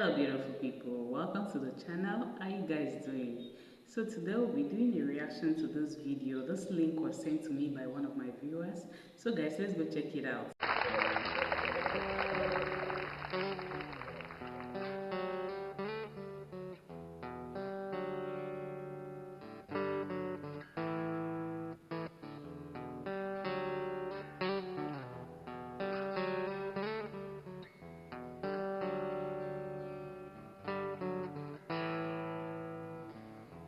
Hello beautiful people, welcome to the channel. How you guys doing? So today we'll be doing a reaction to this video. This link was sent to me by one of my viewers. So guys, let's go check it out.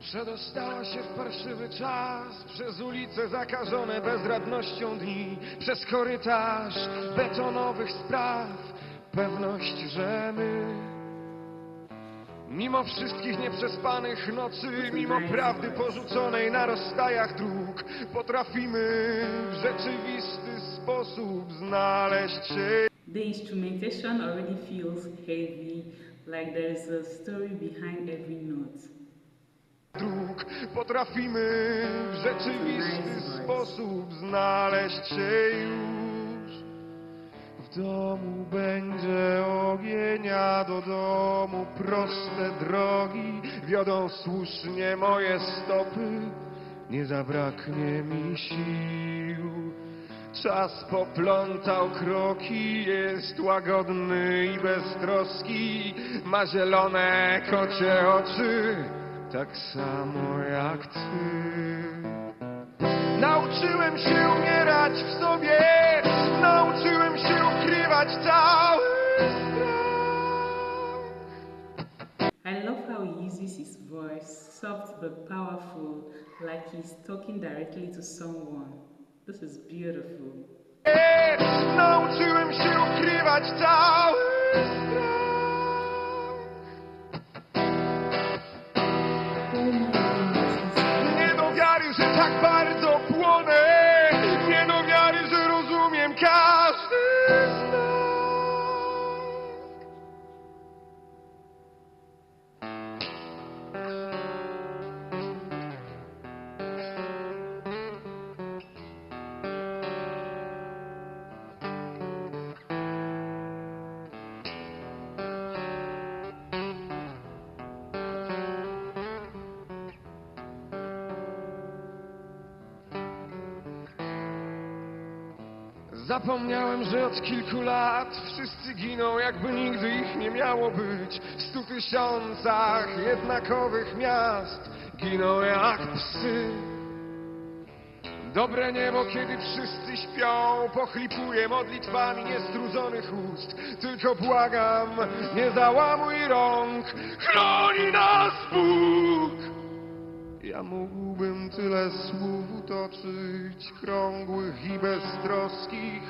Przedostała się w parszywy czas Przez ulice zakażone bezradnością dni Przez korytarz betonowych spraw Pewność, że my Mimo wszystkich nieprzespanych nocy Mimo prawdy porzuconej na rozstajach dróg Potrafimy w rzeczywisty sposób znaleźć się The instrumentation already feels heavy, like there's a story behind every note. Dróg Potrafimy w rzeczywisty sposób znaleźć się już. W domu będzie ogień, a do domu proste drogi. Wiodą słusznie moje stopy, nie zabraknie mi sił. Czas poplątał kroki, jest łagodny i beztroski Ma zielone kocie oczy, tak samo jak ty Nauczyłem się umierać w sobie Nauczyłem się ukrywać cały strach I love how he uses his voice, soft but powerful, like he's talking directly to someone. This is beautiful. Zapomniałem, że od kilku lat wszyscy giną, jakby nigdy ich nie miało być. W stu tysiącach jednakowych miast giną jak psy. Dobre niebo, kiedy wszyscy śpią, pochlipuje modlitwami niestrudzonych ust. Tylko błagam, nie załamuj rąk, chroni nas Bóg! Ja mógłbym tyle słów utoczyć, krągłych i beztroskich,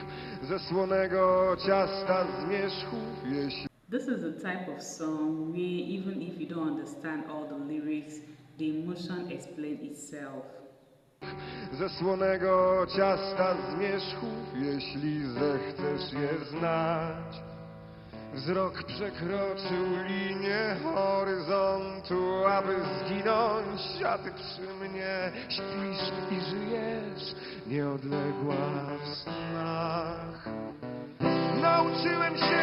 ze słonego ciasta zmierzchów, jeśli This is a type of song where even if you don't understand all the lyrics, the emotion explains itself. ze słonego ciasta zmierzchów, jeśli zechcesz je znać. Wzrok przekroczył linię horyzontu, aby zginąć, a ty przy mnie śpisz i żyjesz, nieodległa w snach. Nauczyłem się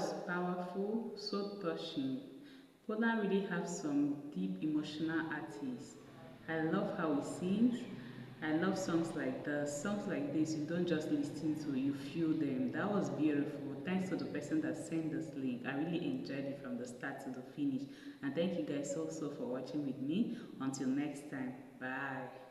was powerful, so touching. Poland really have some deep emotional artists. I love how he sings. I love songs like this. Songs like this, you don't just listen to, you feel them. That was beautiful. Thanks to the person that sent this link. I really enjoyed it from the start to the finish. And thank you guys so, so for watching with me. Until next time, bye.